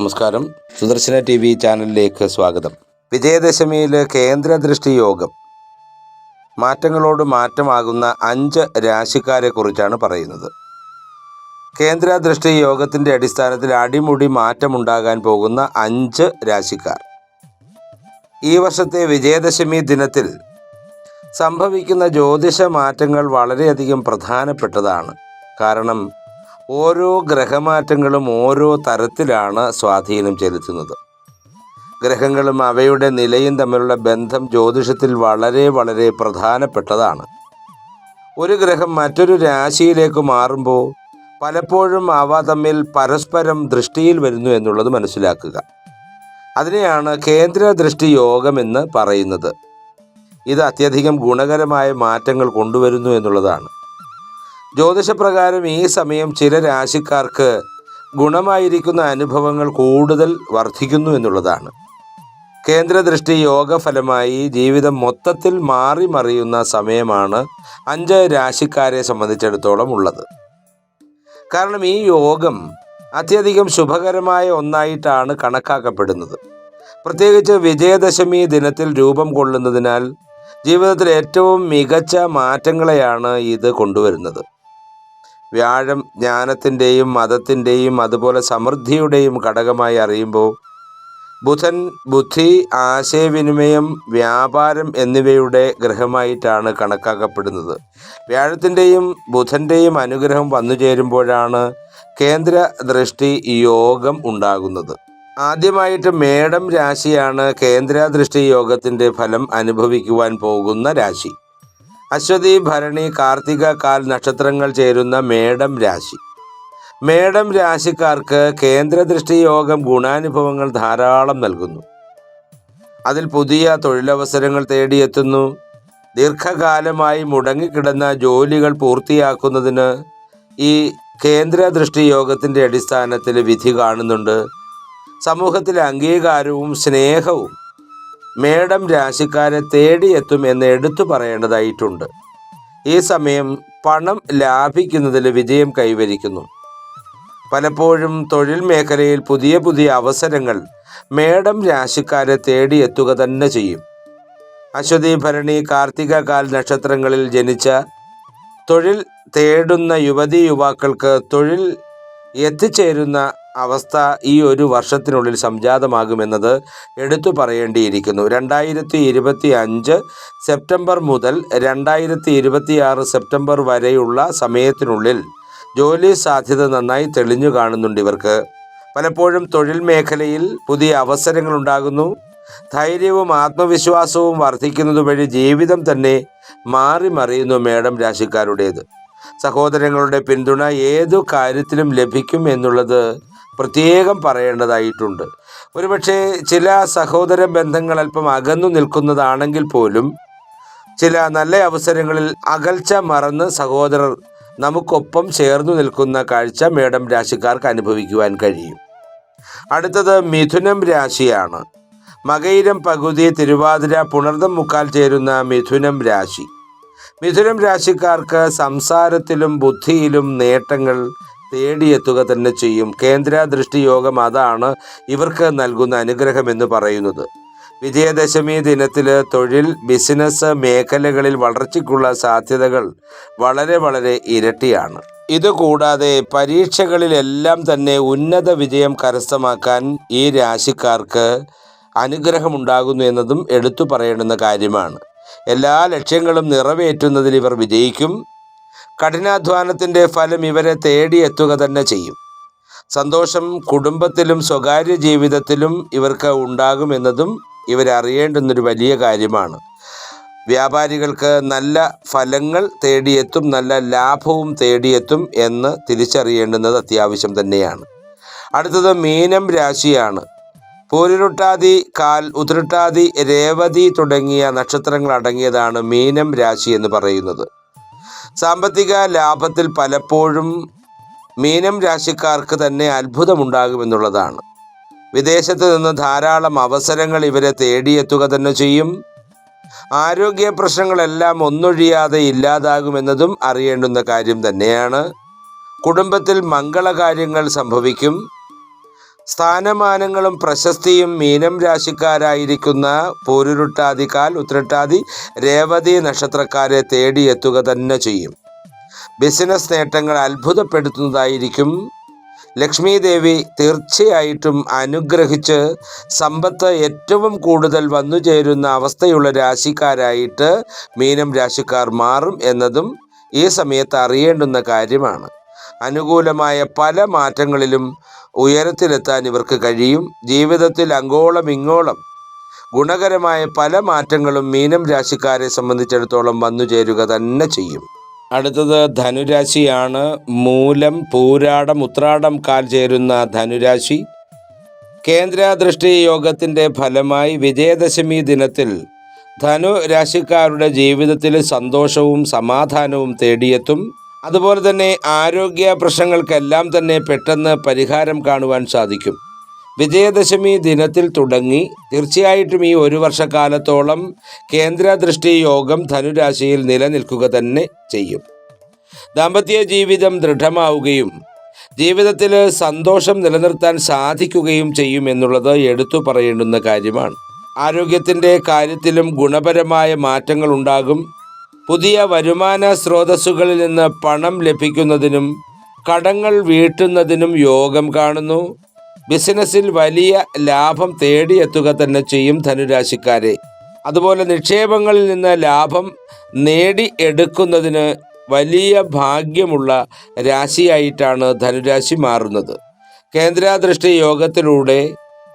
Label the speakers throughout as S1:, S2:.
S1: നമസ്കാരം. Sudarshana T V ചാനലിലേക്ക് സ്വാഗതം. വിജയദശമിയിൽ കേന്ദ്ര ദൃഷ്ടി യോഗം. മാറ്റങ്ങളോട് മാറ്റമാകുന്ന അഞ്ച് രാശിക്കാരെ കുറിച്ചാണ് പറയുന്നത്. കേന്ദ്ര ദൃഷ്ടി യോഗത്തിന്റെ അടിസ്ഥാനത്തിൽ അടിമുടി മാറ്റമുണ്ടാകാൻ പോകുന്ന അഞ്ച് രാശിക്കാർ. ഈ വർഷത്തെ വിജയദശമി ദിനത്തിൽ സംഭവിക്കുന്ന ജ്യോതിഷ മാറ്റങ്ങൾ വളരെയധികം പ്രധാനപ്പെട്ടതാണ്. കാരണം ഓരോ ഗ്രഹമാറ്റങ്ങളും ഓരോ തരത്തിലാണ് സ്വാധീനം ചെലുത്തുന്നത്. ഗ്രഹങ്ങളും അവയുടെ നിലയും തമ്മിലുള്ള ബന്ധം ജ്യോതിഷത്തിൽ വളരെ വളരെ പ്രധാനപ്പെട്ടതാണ്. ഒരു ഗ്രഹം മറ്റൊരു രാശിയിലേക്ക് മാറുമ്പോൾ പലപ്പോഴും അവ തമ്മിൽ പരസ്പരം ദൃഷ്ടിയിൽ വരുന്നു എന്നുള്ളത് മനസ്സിലാക്കുക. അതിനെയാണ് കേന്ദ്ര ദൃഷ്ടി യോഗം എന്ന് പറയുന്നത്. ഇത് അത്യധികം ഗുണകരമായ മാറ്റങ്ങൾ കൊണ്ടുവരുന്നു എന്നുള്ളതാണ്. ജ്യോതിഷപ്രകാരം ഈ സമയം ചില രാശിക്കാർക്ക് ഗുണമായിരിക്കുന്ന അനുഭവങ്ങൾ കൂടുതൽ വർദ്ധിക്കുന്നു എന്നുള്ളതാണ്. കേന്ദ്രദൃഷ്ടി യോഗഫലമായി ജീവിതം മൊത്തത്തിൽ മാറി മറിയുന്ന സമയമാണ് അഞ്ച് രാശിക്കാരെ സംബന്ധിച്ചിടത്തോളം ഉള്ളത്. കാരണം ഈ യോഗം അത്യധികം ശുഭകരമായ ഒന്നായിട്ടാണ് കണക്കാക്കപ്പെടുന്നത്. പ്രത്യേകിച്ച് വിജയദശമി ദിനത്തിൽ രൂപം കൊള്ളുന്നതിനാൽ ജീവിതത്തിൽ ഏറ്റവും മികച്ച മാറ്റങ്ങളെയാണ് ഇത് കൊണ്ടുവരുന്നത്. വ്യാഴം ജ്ഞാനത്തിന്റെയും മതത്തിന്റെയും അതുപോലെ സമൃദ്ധിയുടെയും ഘടകമായി അറിയുമ്പോൾ ബുധൻ ബുദ്ധി ആശയവിനിമയം വ്യാപാരം എന്നിവയുടെ ഗ്രഹമായിട്ടാണ് കണക്കാക്കപ്പെടുന്നത്. വ്യാഴത്തിന്റെയും ബുധന്റെയും അനുഗ്രഹം വന്നു ചേരുമ്പോഴാണ് കേന്ദ്ര ദൃഷ്ടി യോഗം ഉണ്ടാകുന്നത്. ആദ്യമായിട്ട് മേടം രാശിയാണ് കേന്ദ്ര ദൃഷ്ടി യോഗത്തിന്റെ ഫലം അനുഭവിക്കുവാൻ പോകുന്ന രാശി. അശ്വതി ഭരണി കാർത്തിക കാൽ നക്ഷത്രങ്ങൾ ചേരുന്ന മേടം രാശി. മേടം രാശിക്കാർക്ക് കേന്ദ്രദൃഷ്ടി യോഗം ഗുണാനുഭവങ്ങൾ ധാരാളം നൽകുന്നു. അതിൽ പുതിയ തൊഴിലവസരങ്ങൾ തേടിയെത്തുന്നു. ദീർഘകാലമായി മുടങ്ങിക്കിടന്ന ജോലികൾ പൂർത്തിയാക്കുന്നതിന് ഈ കേന്ദ്ര ദൃഷ്ടി യോഗത്തിന്റെ അടിസ്ഥാനത്തിൽ വിധി കാണുന്നുണ്ട്. സമൂഹത്തിലെ അംഗീകാരവും സ്നേഹവും മേടം രാശിക്കാരെ തേടിയെത്തും എന്ന് എടുത്തു പറയേണ്ടതായിട്ടുണ്ട്. ഈ സമയം പണം ലാഭിക്കുന്നതിൽ വിജയം കൈവരിക്കുന്നു. പലപ്പോഴും തൊഴിൽ മേഖലയിൽ പുതിയ പുതിയ അവസരങ്ങൾ മേടം രാശിക്കാരെ തേടിയെത്തുക തന്നെ ചെയ്യും. അശ്വതി ഭരണി കാർത്തിക കാൽ നക്ഷത്രങ്ങളിൽ ജനിച്ച തൊഴിൽ തേടുന്ന യുവതി യുവാക്കൾക്ക് തൊഴിൽ എത്തിച്ചേരുന്ന അവസ്ഥ ഈ ഒരു വർഷത്തിനുള്ളിൽ സംജാതമാകുമെന്നത് എടുത്തു പറയേണ്ടിയിരിക്കുന്നു. രണ്ടായിരത്തി ഇരുപത്തി അഞ്ച് സെപ്റ്റംബർ മുതൽ രണ്ടായിരത്തി ഇരുപത്തി ആറ് സെപ്റ്റംബർ വരെയുള്ള സമയത്തിനുള്ളിൽ ജോലി സാധ്യത നന്നായി തെളിഞ്ഞു കാണുന്നുണ്ട് ഇവർക്ക്. പലപ്പോഴും തൊഴിൽ മേഖലയിൽ പുതിയ അവസരങ്ങൾ ഉണ്ടാകുന്നു. ധൈര്യവും ആത്മവിശ്വാസവും വർദ്ധിക്കുന്നത് വഴി ജീവിതം തന്നെ മാറി മറിയുന്നു മേഡം രാശിക്കാരുടേത്. സഹോദരങ്ങളുടെ പിന്തുണ ഏതു കാര്യത്തിലും ലഭിക്കും എന്നുള്ളത് പ്രത്യേകം പറയേണ്ടതായിട്ടുണ്ട്. ഒരുപക്ഷെ ചില സഹോദര ബന്ധങ്ങൾ അല്പം അകന്നു നിൽക്കുന്നതാണെങ്കിൽ പോലും ചില നല്ല അവസരങ്ങളിൽ അകൽച്ച മറന്ന് സഹോദരർ നമുക്കൊപ്പം ചേർന്നു നിൽക്കുന്ന കാഴ്ച മേടം രാശിക്കാർക്ക് അനുഭവിക്കുവാൻ കഴിയും. അടുത്തത് മിഥുനം രാശിയാണ്. മകയിരം പകുതി തിരുവാതിര പുണർദം മുക്കാൽ ചേരുന്ന മിഥുനം രാശി. മിഥുനം രാശിക്കാർക്ക് സംസാരത്തിലും ബുദ്ധിയിലും നേട്ടങ്ങൾ തേടിയെത്തുക തന്നെ ചെയ്യും. കേന്ദ്ര ദൃഷ്ടി യോഗം അതാണ് ഇവർക്ക് നൽകുന്ന അനുഗ്രഹം എന്ന് പറയുന്നത്. വിജയദശമി ദിനത്തിൽ തൊഴിൽ ബിസിനസ് മേഖലകളിൽ വളർച്ചയ്ക്കുള്ള സാധ്യതകൾ വളരെ വളരെ ഇരട്ടിയാണ്. ഇതുകൂടാതെ പരീക്ഷകളിലെല്ലാം തന്നെ ഉന്നത വിജയം കരസ്ഥമാക്കാൻ ഈ രാശിക്കാർക്ക് അനുഗ്രഹമുണ്ടാകുന്നു എന്നതും എടുത്തു പറയേണ്ടുന്ന കാര്യമാണ്. എല്ലാ ലക്ഷ്യങ്ങളും നിറവേറ്റുന്നതിൽ ഇവർ വിജയിക്കും. കഠിനാധ്വാനത്തിന്റെ ഫലം ഇവരെ തേടിയെത്തുക തന്നെ ചെയ്യും. സന്തോഷം കുടുംബത്തിലും സ്വകാര്യ ജീവിതത്തിലും ഇവർക്ക് ഉണ്ടാകുമെന്നതും ഇവരറിയേണ്ടുന്നൊരു വലിയ കാര്യമാണ്. വ്യാപാരികൾക്ക് നല്ല ഫലങ്ങൾ തേടിയെത്തും നല്ല ലാഭവും തേടിയെത്തും എന്ന് തിരിച്ചറിയേണ്ടുന്നത് അത്യാവശ്യം തന്നെയാണ്. അടുത്തത് മീനം രാശിയാണ്. പൂരുരുട്ടാതി കാൽ ഉതിരുട്ടാതി രേവതി തുടങ്ങിയ നക്ഷത്രങ്ങൾ അടങ്ങിയതാണ് മീനം രാശി എന്ന് പറയുന്നത്. സാമ്പത്തിക ലാഭത്തിൽ പലപ്പോഴും മീനം രാശിക്കാർക്ക് തന്നെ അത്ഭുതമുണ്ടാകുമെന്നുള്ളതാണ്. വിദേശത്ത് നിന്ന് ധാരാളം അവസരങ്ങൾ ഇവരെ തേടിയെത്തുക തന്നെ ചെയ്യും. ആരോഗ്യ പ്രശ്നങ്ങളെല്ലാം ഒന്നൊഴിയാതെ ഇല്ലാതാകുമെന്നതും അറിയേണ്ടുന്ന കാര്യം തന്നെയാണ്. കുടുംബത്തിൽ മംഗളകാര്യങ്ങൾ സംഭവിക്കും. സ്ഥാനമാനങ്ങളും പ്രശസ്തിയും മീനം രാശിക്കാരായിരിക്കുന്ന പൂരുരുട്ടാതിക്കാൽ ഉത്രട്ടാതി രേവതി നക്ഷത്രക്കാരെ തേടിയെത്തുക തന്നെ ചെയ്യും. ബിസിനസ് നേട്ടങ്ങൾ അത്ഭുതപ്പെടുത്തുന്നതായിരിക്കും. ലക്ഷ്മി ദേവി തീർച്ചയായിട്ടും അനുഗ്രഹിച്ച് സമ്പത്ത് ഏറ്റവും കൂടുതൽ വന്നു ചേരുന്ന അവസ്ഥയുള്ള രാശിക്കാരായിട്ട് മീനം രാശിക്കാർ മാറും എന്നതും ഈ സമയത്ത് അറിയേണ്ടുന്ന കാര്യമാണ്. അനുകൂലമായ പല മാറ്റങ്ങളിലും ഉയരത്തിലെത്താൻ ഇവർക്ക് കഴിയും. ജീവിതത്തിൽ അങ്ങോളം ഇങ്ങോളം ഗുണകരമായ പല മാറ്റങ്ങളും മീനം രാശിക്കാരെ സംബന്ധിച്ചിടത്തോളം വന്നു ചേരുക തന്നെ ചെയ്യും. അടുത്തത് ധനുരാശിയാണ്. മൂലം പൂരാടം ഉത്രാടം കാൽ ചേരുന്ന ധനുരാശി. കേന്ദ്ര ദൃഷ്ടി യോഗത്തിന്റെ ഫലമായി വിജയദശമി ദിനത്തിൽ ധനു രാശിക്കാരുടെ ജീവിതത്തിൽ സന്തോഷവും സമാധാനവും തേടിയെത്തും. അതുപോലെ തന്നെ ആരോഗ്യ പ്രശ്നങ്ങൾക്കെല്ലാം തന്നെ പെട്ടെന്ന് പരിഹാരം കാണുവാൻ സാധിക്കും. വിജയദശമി ദിനത്തിൽ തുടങ്ങി. തീർച്ചയായിട്ടും ഈ ഒരു വർഷക്കാലത്തോളം കേന്ദ്ര ദൃഷ്ടി യോഗം ധനുരാശിയിൽ നിലനിൽക്കുക തന്നെ ചെയ്യും. ദാമ്പത്യ ജീവിതം ദൃഢമാവുകയും ജീവിതത്തിൽ സന്തോഷം നിലനിർത്താൻ സാധിക്കുകയും ചെയ്യും എന്നുള്ളത് എടുത്തു പറയേണ്ടുന്ന കാര്യമാണ്. ആരോഗ്യത്തിന്റെ കാര്യത്തിലും ഗുണപരമായ മാറ്റങ്ങൾ ഉണ്ടാകും പുതിയ വരുമാന സ്രോതസ്സുകളിൽ നിന്ന് പണം ലഭിക്കുന്നതിനും കടങ്ങൾ വീട്ടുന്നതിനും യോഗം കാണുന്നു. ബിസിനസ്സിൽ വലിയ ലാഭം തേടിയെത്തുക തന്നെ ചെയ്യും ധനുരാശിക്കാരെ. അതുപോലെ നിക്ഷേപങ്ങളിൽ നിന്ന് ലാഭം നേടി എടുക്കുന്നതിന് വലിയ ഭാഗ്യമുള്ള രാശിയായിട്ടാണ് ധനുരാശി മാറുന്നത്. കേന്ദ്രാദൃഷ്ടി യോഗത്തിലൂടെ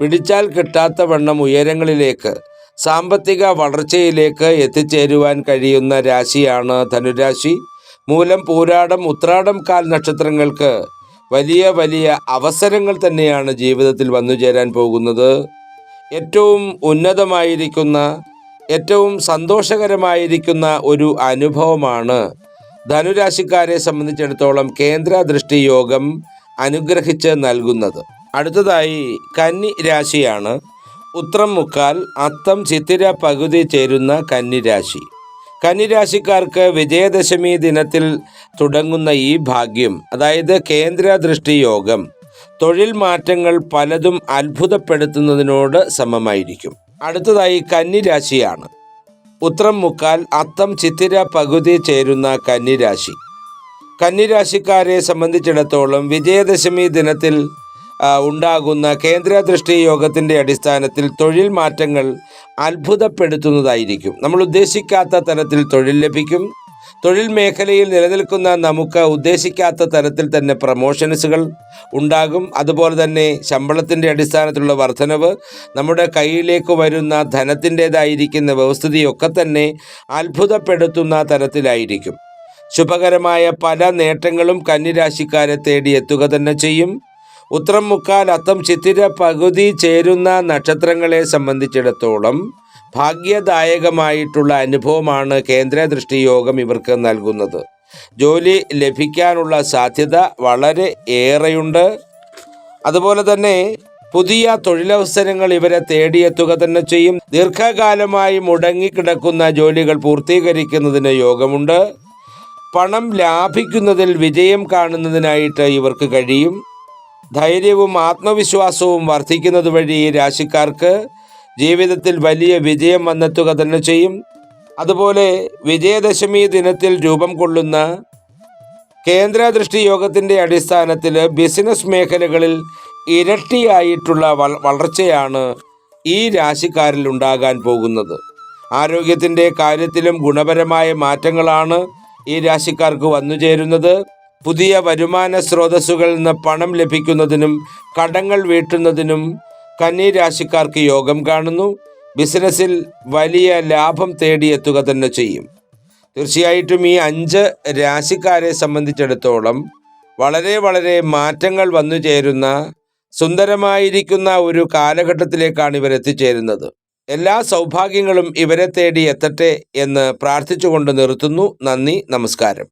S1: പിടിച്ചാൽ കിട്ടാത്ത വണ്ണം ഉയരങ്ങളിലേക്ക് സാമ്പത്തിക വളർച്ചയിലേക്ക് എത്തിച്ചേരുവാൻ കഴിയുന്ന രാശിയാണ് ധനുരാശി. മൂലം പൂരാടം ഉത്രാടം കാൽ നക്ഷത്രങ്ങൾക്ക് വലിയ വലിയ അവസരങ്ങൾ തന്നെയാണ് ജീവിതത്തിൽ വന്നു ചേരാൻ പോകുന്നത്. ഏറ്റവും ഉന്നതമായിരിക്കുന്ന ഏറ്റവും സന്തോഷകരമായിരിക്കുന്ന ഒരു അനുഭവമാണ് ധനുരാശിക്കാരെ സംബന്ധിച്ചിടത്തോളം കേന്ദ്ര ദൃഷ്ടി യോഗം അനുഗ്രഹിച്ച് നൽകുന്നത്. അടുത്തതായി കന്നി രാശിയാണ്. ഉത്രം മുക്കാൽ അത്തം ചിത്തിര പകുതി ചേരുന്ന കന്നിരാശി. കന്നിരാശിക്കാർക്ക് വിജയദശമി ദിനത്തിൽ തുടങ്ങുന്ന ഈ ഭാഗ്യം അതായത് കേന്ദ്ര ദൃഷ്ടി യോഗം തൊഴിൽ മാറ്റങ്ങൾ പലതും അത്ഭുതപ്പെടുത്തുന്നതിനോട് സമമായിരിക്കും. അടുത്തതായി കന്നിരാശിയാണ്. ഉത്രം മുക്കാൽ അത്തം ചിത്തിര പകുതി ചേരുന്ന കന്നിരാശി. കന്നിരാശിക്കാരെ സംബന്ധിച്ചിടത്തോളം വിജയദശമി ദിനത്തിൽ ഉണ്ടാകുന്ന കേന്ദ്ര ദൃഷ്ടി യോഗത്തിന്റെ അടിസ്ഥാനത്തിൽ തൊഴിൽ മാറ്റങ്ങൾ അത്ഭുതപ്പെടുത്തുന്നതായിരിക്കും. നമ്മൾ ഉദ്ദേശിക്കാത്ത തരത്തിൽ തൊഴിൽ ലഭിക്കും. തൊഴിൽ മേഖലയിൽ നിലനിൽക്കുന്ന നമുക്ക് ഉദ്ദേശിക്കാത്ത തരത്തിൽ തന്നെ പ്രമോഷൻസുകൾ ഉണ്ടാകും. അതുപോലെ തന്നെ ശമ്പളത്തിന്റെ അടിസ്ഥാനത്തിലുള്ള വർധനവ് നമ്മുടെ കയ്യിലേക്ക് വരുന്ന ധനത്തിന്റെതായിരിക്കുന്ന വ്യവസ്ഥിതിയൊക്കെ തന്നെ അത്ഭുതപ്പെടുത്തുന്ന തരത്തിലായിരിക്കും. ശുഭകരമായ പല നേട്ടങ്ങളും കന്നിരാശിക്കാരെ തേടി എത്തുക തന്നെ ചെയ്യും. ഉത്രം മുക്കാൽ അത്തം ചിത്തിര പകുതി ചേരുന്ന നക്ഷത്രങ്ങളെ സംബന്ധിച്ചിടത്തോളം ഭാഗ്യദായകമായിട്ടുള്ള അനുഭവമാണ് കേന്ദ്ര ദൃഷ്ടി യോഗം ഇവർക്ക് നൽകുന്നത്. ജോലി ലഭിക്കാനുള്ള സാധ്യത വളരെ ഏറെയുണ്ട്. അതുപോലെ തന്നെ പുതിയ തൊഴിലവസരങ്ങൾ ഇവരെ തേടിയെത്തുക തന്നെ ചെയ്യും. ദീർഘകാലമായി മുടങ്ങിക്കിടക്കുന്ന ജോലികൾ പൂർത്തീകരിക്കുന്നതിന് യോഗമുണ്ട്. പണം ലാഭിക്കുന്നതിൽ വിജയം കാണുന്നതിനായിട്ട് ഇവർക്ക് കഴിയും. ധൈര്യവും ആത്മവിശ്വാസവും വർദ്ധിക്കുന്നത് വഴി ഈ രാശിക്കാർക്ക് ജീവിതത്തിൽ വലിയ വിജയം വന്നെത്തുക തന്നെ ചെയ്യും. അതുപോലെ വിജയദശമി ദിനത്തിൽ രൂപം കൊള്ളുന്ന കേന്ദ്ര ദൃഷ്ടി യോഗത്തിന്റെ അടിസ്ഥാനത്തിൽ ബിസിനസ് മേഖലകളിൽ ഇരട്ടിയായിട്ടുള്ള വളർച്ചയാണ് ഈ രാശിക്കാരിൽ ഉണ്ടാകാൻ പോകുന്നത്. ആരോഗ്യത്തിന്റെ കാര്യത്തിലും ഗുണപരമായ മാറ്റങ്ങളാണ് ഈ രാശിക്കാർക്ക് വന്നു ചേരുന്നത് പുതിയ വരുമാന സ്രോതസ്സുകളിൽ നിന്ന് പണം ലഭിക്കുന്നതിനും കടങ്ങൾ വീട്ടുന്നതിനും കന്നി രാശിക്കാർക്ക് യോഗം കാണുന്നു. ബിസിനസ്സിൽ വലിയ ലാഭം തേടിയെത്തുക തന്നെ ചെയ്യും. തീർച്ചയായിട്ടും ഈ അഞ്ച് രാശിക്കാരെ സംബന്ധിച്ചിടത്തോളം വളരെ വളരെ മാറ്റങ്ങൾ വന്നു ചേരുന്ന സുന്ദരമായിരിക്കുന്ന ഒരു കാലഘട്ടത്തിലേക്കാണ് ഇവർ എത്തിച്ചേരുന്നത്. എല്ലാ സൗഭാഗ്യങ്ങളും ഇവരെ തേടി എത്തട്ടെ എന്ന് പ്രാർത്ഥിച്ചുകൊണ്ട് നിർത്തുന്നു. നന്ദി നമസ്കാരം.